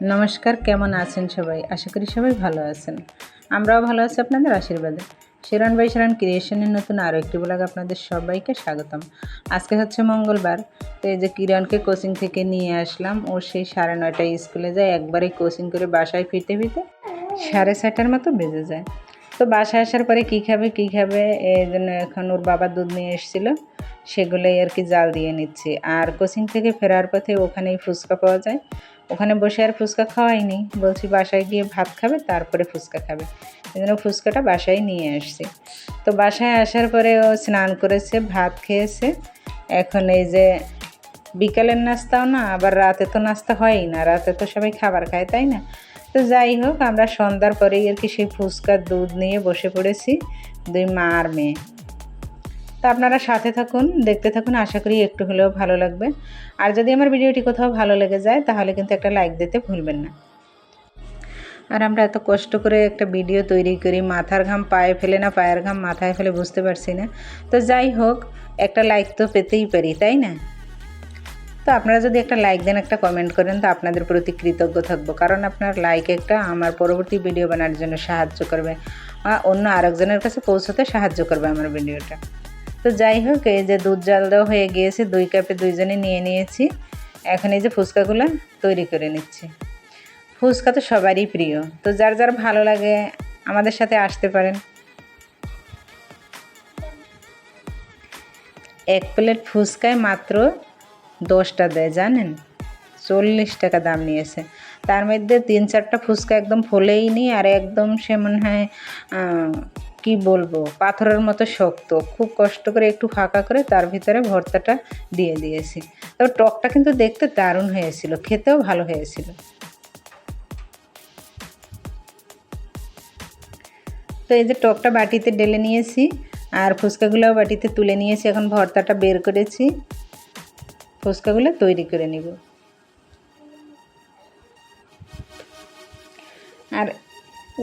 নমস্কার, কেমন আছেন সবাই? আশা করি সবাই ভালো আছেন। আমরাও ভালো আছি আপনাদের আশীর্বাদে। শিরণ বাই শিরণ ক্রিয়েশনের নতুন আরও একটি ব্লগ আপনাদের সবাইকে স্বাগতম। আজকে হচ্ছে মঙ্গলবার, তো এই যে কিরণকে কোচিং থেকে নিয়ে আসলাম, ও সেই সাড়ে নয়টায় স্কুলে যায় একবারে কোচিং করে বাসায় ফিরতে ফিরতে সাড়ে ছয়টার মতো বেজে যায়। তো বাসায় আসার পরে কী খাবে কী খাবে, এই জন্য এখন ওর বাবা দুধ নিয়ে এসেছিল, সেগুলোই আর কি জাল দিয়ে নিচ্ছি। আর কোচিং থেকে ফেরার পথে ওখানেই ফুচকা পাওয়া যায়। ওখানে বসে আর ফুচকা খাওয়াইনি। বলছি বাসায় গিয়ে ভাত খাবে, তারপরে ফুচকা খাবে। এই জন্য ফুচকাটা বাসায় নিয়ে আসছি। তো বাসায় আসার পরে ও স্নান করেছে, ভাত খেয়েছে। এখন এই যে বিকালের নাস্তাও না, আবার রাতে তো নাস্তা হয়ই না, রাতে তো সবাই খাবার খায়, তাই না? তো যাই হোক, আমরা সন্ধ্যার পরেই আর কি সেই ফুচকার দুধ নিয়ে বসে পড়েছি, দুই মা আর মেয়ে। তো আপনারা সাথে থাকুন, দেখতে থাকুন, আশা করি একটু হলেও ভালো লাগবে। আর যদি আমার ভিডিওটি কোথাও ভালো লেগে যায়, তাহলে কিন্তু একটা লাইক দিতে ভুলবেন না। আর আমরা এত কষ্ট করে একটা ভিডিও তৈরি করি, মাথার ঘাম পায়ে ফেলে না, পায়ের ঘাম মাথায় ফেলে বুঝতে পারছি না। তো যাই হোক, একটা লাইক তো পেতেই পারি, তাই না? তো আপনারা যদি একটা লাইক দেন, একটা কমেন্ট করেন, তো আপনাদের প্রতি কৃতজ্ঞ থাকব। কারণ আপনার লাইক একটা আমার পরবর্তী ভিডিও বানানোর জন্য সাহায্য করবে। অন্য আরেকজনের কাছে পৌঁছতে সাহায্য করবে আমার ভিডিওটা। তো যাই হোক, এই যে দুধ জাল দেওয়া হয়ে গিয়েছে, দুই কাপে দুইজনে নিয়ে নিয়েছি। এখন এই যে ফুচকাগুলো তৈরি করে নিচ্ছি। ফুচকা তো সবারই প্রিয়। তো যার যার ভালো লাগে, আমাদের সাথে আসতে পারেন। এক প্লেট ফুচকায় মাত্র দশটা দেয়, জানেন? চল্লিশ টাকা দাম নিয়েছে। তার মধ্যে তিন চারটা ফুচকা একদম ফোলেই নি আর একদম সে মনে হয় কি বলব? পাথরের মতো শক্ত। খুব কষ্ট করে একটু ফাঁকা করে তার ভিতরে ভর্তাটা দিয়ে দিয়েছি। তো টকটা কিন্তু দেখতে দারুণ হয়েছিল, খেতেও ভালো হয়েছিল। তো এই যে টকটা বাটিতে ডেলে নিয়েছি, আর ফুচকাগুলোও বাটিতে তুলে নিয়েছি। এখন ভর্তাটা বের করেছি। ফুচকাগুলো তৈরি করে নিব।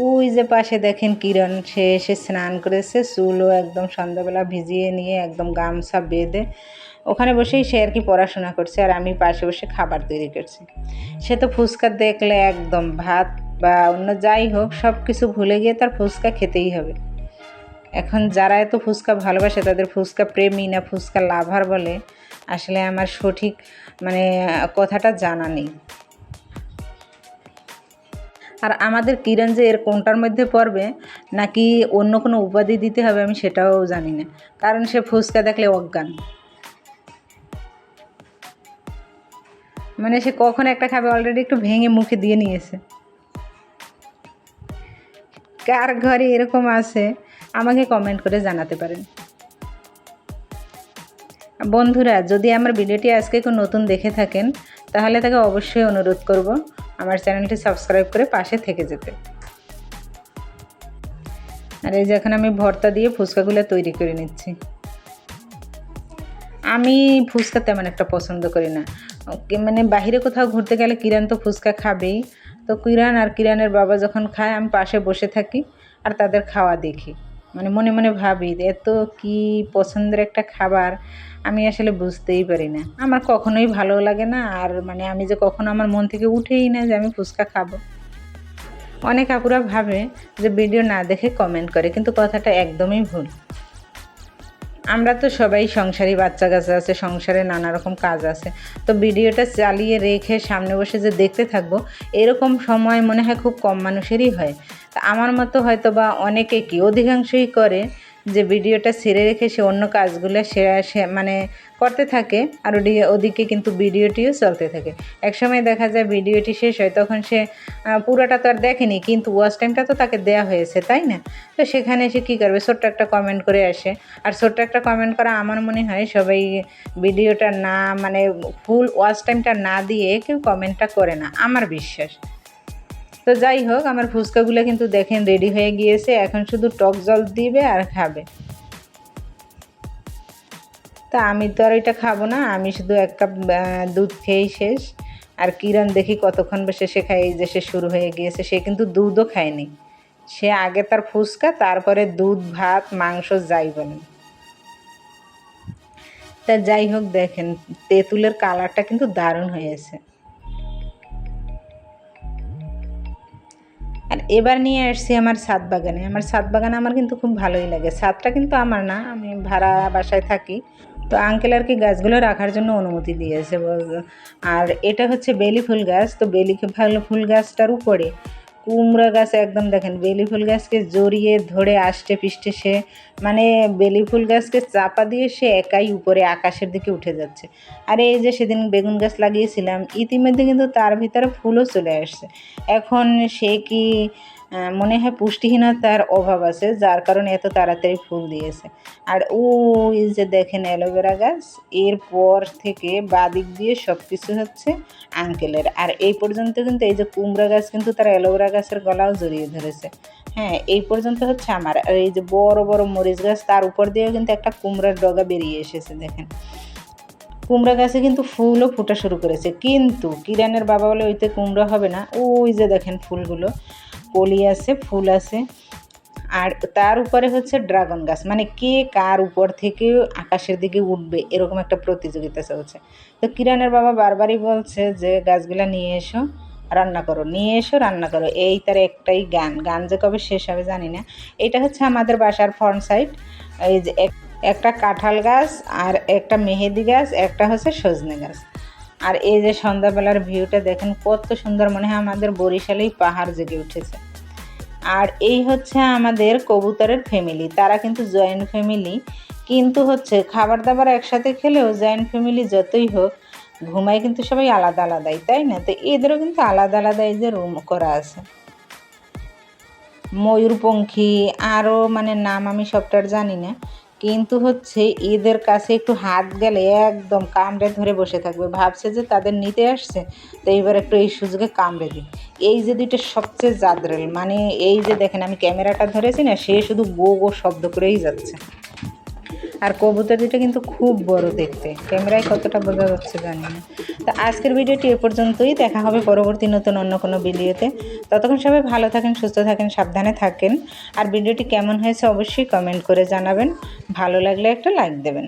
ওই যে পাশে দেখেন কিরণ, সে এসে স্নান করেছে, চুলও একদম সন্ধ্যাবেলা ভিজিয়ে নিয়ে একদম গামছা বেঁধে ওখানে বসেই সে আর কি পড়াশোনা করছে আর আমি পাশে বসে খাবার তৈরি করছি। সে তো ফুচকা দেখলে একদম ভাত বা অন্য যাই হোক সব কিছু ভুলে গিয়ে তার ফুচকা খেতেই হবে। এখন যারা এত ফুচকা ভালোবাসে, তাদের ফুচকা প্রেমী না ফুচকা লাভার বলে আসলে আমার সঠিক মানে কথাটা জানা নেই। আর আমাদের কিরণ যে এর কোনটার মধ্যে পড়বে, নাকি অন্য কোনো উপাধি দিতে হবে আমি সেটাও জানি না। কারণ সে ফুচকা দেখলে অজ্ঞান। মানে সে কখন একটা খাবে অলরেডি একটু ভেঙে মুখে দিয়ে নিয়েছে। কার ঘরে এরকম আছে, আমাকে কমেন্ট করে জানাতে পারেন। বন্ধুরা, যদি আমার ভিডিওটি আজকে কেউ নতুন দেখে থাকেন, তাহলে তাকে অবশ্যই অনুরোধ করব আমার চ্যানেলটি সাবস্ক্রাইব করে পাশে থেকে যেতে। আর এই যে এখন আমি ভর্তা দিয়ে ফুচকাগুলো তৈরি করে নিচ্ছি। আমি ফুচকা তেমন একটা পছন্দ করি না। মানে বাহিরে কোথাও ঘুরতে গেলে কিরান তো ফুচকা খাবেই। তো কিরান আর কিরানের বাবা যখন খায়, আমি পাশে বসে থাকি আর তাদের খাওয়া দেখি। মানে মনে মনে ভাবি এত কি পছন্দের একটা খাবার আমি আসলে বুঝতেই পারি না। আমার কখনোই ভালো লাগে না আর মানে আমি যে কখনো আমার মন থেকে উঠেই না যে আমি ফুচকা খাব। অনেক আপুরা ভাবে যে ভিডিও না দেখে কমেন্ট করে, কিন্তু কথাটা একদমই ভুল। আমরা তো সবাই সংসারী বাচ্চা কাচ্চা আছে, সংসারে নানা রকম কাজ আছে। তো ভিডিওটা চালিয়ে রেখে সামনে বসে যে দেখতে থাকব, এরকম সময় মনে হয় খুব কম মানুষেরই হয়। আমার মতো হয়তো বা অনেকে কি? অধিকাংশই করে যে ভিডিওটা ছেড়ে রেখে সে অন্য কাজগুলো সে মানে করতে থাকে আর ওদিকে কিন্তু ভিডিওটিও চলতে থাকে। একসময় দেখা যায় ভিডিওটি শেষ হয় তখন সে পুরোটা তো আর দেখেনি কিন্তু ওয়াচ টাইমটা তো তাকে দেয়া হয়েছে, তাই না? তো সেখানে সে কী করবে? ছোট্ট একটা কমেন্ট করে আসে। আর ছোট্ট একটা কমেন্ট করা আমার মনে হয় সবাই ভিডিওটা না মানে ফুল ওয়াচ টাইমটা না দিয়ে কেউ কমেন্টটা করে না, আমার বিশ্বাস। তো যাই হোক, আমার ফুচকাগুলো কিন্তু দেখেন রেডি হয়ে গিয়েছে। এখন শুধু টক জল দিবে আর খাবে। তা আমি তো আর এটা খাব না, আমি শুধু এক কাপ দুধ খেয়েই শেষ। আর কিরণ দেখি কতক্ষণ বসে সে খাই যে সে শুরু হয়ে গিয়েছে, সে কিন্তু দুধও খায়নি। সে আগে তার ফুচকা, তারপরে দুধ, ভাত, মাংস, যাই বলেন। তা যাই হোক, দেখেন, তেঁতুলের কালারটা কিন্তু দারুণ হয়েছে। আর এবার নিয়ে আসছি আমার সাত বাগানে। আমার সাত বাগানে আমার কিন্তু খুব ভালোই লাগে। সাতটা কিন্তু আমার না, আমি ভাড়া বাসায় থাকি। তো আঙ্কেল আর কি গাছগুলো রাখার জন্য অনুমতি দিয়েছে আর এটা হচ্ছে বেলি ফুল গাছ, তো বেলি ভালো ফুল গাছটার উপরে কুমড়া গাছ একদম দেখেন, বেলি ফুল গাছকে জড়িয়ে ধরে আষ্টে পিষ্টে সে মানে বেলি ফুল গাছকে চাপা দিয়ে সে একাই উপরে আকাশের দিকে উঠে যাচ্ছে। আর এই যে সেদিন বেগুন গাছ লাগিয়েছিলাম, ইতিমধ্যে কিন্তু তার ভিতরে ফুলও চলে আসছে। এখন সে কি মনে হয় পুষ্টিহীনতার অভাব আছে, যার কারণে এত তাড়াতাড়ি ফুল দিয়েছে। আর ওই যে দেখেন অ্যালোভেরা গাছ এরপর থেকে বাদিক দিয়ে সব কিছু হচ্ছে আঙ্কেলের। আর এই পর্যন্ত কিন্তু এই যে কুমড়া গাছ কিন্তু তার অ্যালোভেরা গাছের গলাও জড়িয়ে ধরেছে। হ্যাঁ এই পর্যন্ত হচ্ছে আমার। আর এই যে বড় বড় মরিচ গাছ, তার উপর দিয়েও কিন্তু একটা কুমড়ার ডগা বেরিয়ে এসেছে, দেখেন। কুমড়া গাছে কিন্তু ফুলও ফোটা শুরু করেছে। কিন্তু কিরানের বাবা বলে ওইতে কুমড়া হবে না। ওই যে দেখেন ফুলগুলো। কলি আছে, ফুল আছে। আর তার উপরে হচ্ছে ড্রাগন গাছ। মানে কে কার উপর থেকে আকাশের দিকে উঠবে এরকম একটা প্রতিযোগিতা চলছে। তো কিরানের বাবা বারবারই বলছে যে, গাছগুলা নিয়ে এসো, রান্না করো, নিয়ে এসো, রান্না করো। এই তার একটাই গান। গান যে কবে শেষ হবে জানি না। এটা হচ্ছে আমাদের বাসার ফ্রন্ট সাইড। এই যে এক- একটা কাঁঠাল গাছ আর একটা মেহেদি গাছ, একটা হচ্ছে সজনে গাছ। আর এই যে সন্ধ্যাবেলার ভিউটা দেখেন, কত সুন্দর মনে হয় আমাদের বরিশালেই পাহাড় জেগে উঠেছে। আর এই হচ্ছে আমাদের কবুতরের ফ্যামিলি তারা কিন্তু জয়েন্ট ফ্যামিলি কিন্তু হচ্ছে খাবার দাবার একসাথে খেলেও জয়েন্ট ফ্যামিলি যতই হোক, ঘুমায় কিন্তু সবাই আলাদা আলাদাই, তাই না? তো এদেরও কিন্তু আলাদা আলাদা এই যে রুম করা আছে। ময়ূরপঙ্খী, আরও মানে নাম আমি সবটার জানি না। কিন্তু হচ্ছে এদের কাছে একটু হাত গেলে একদম কামড়ে ধরে বসে থাকবে। ভাবছে যে তাদের নিতে আসছে, তো এইবার একটু এই সুযোগে কামড়ে দিন এই যে দুইটা সবচেয়ে জাদরেল মানে এই যে দেখেন আমি ক্যামেরাটা ধরেছি না, সে শুধু গো গো শব্দ করেই যাচ্ছে। আর কবুতর দুটো কিন্তু খুব বড় দেখতে। ক্যামেরায় কতটা বোঝা যাচ্ছে জানি না। তো আজকের ভিডিওটি এ পর্যন্তই। দেখা হবে পরবর্তী নতুন অন্য কোনো ভিডিওতে। ততক্ষণ সবাই ভালো থাকেন, সুস্থ থাকেন, সাবধানে থাকেন। আর ভিডিওটি কেমন হয়েছে অবশ্যই কমেন্ট করে জানাবেন। ভালো লাগলে একটা লাইক দেবেন।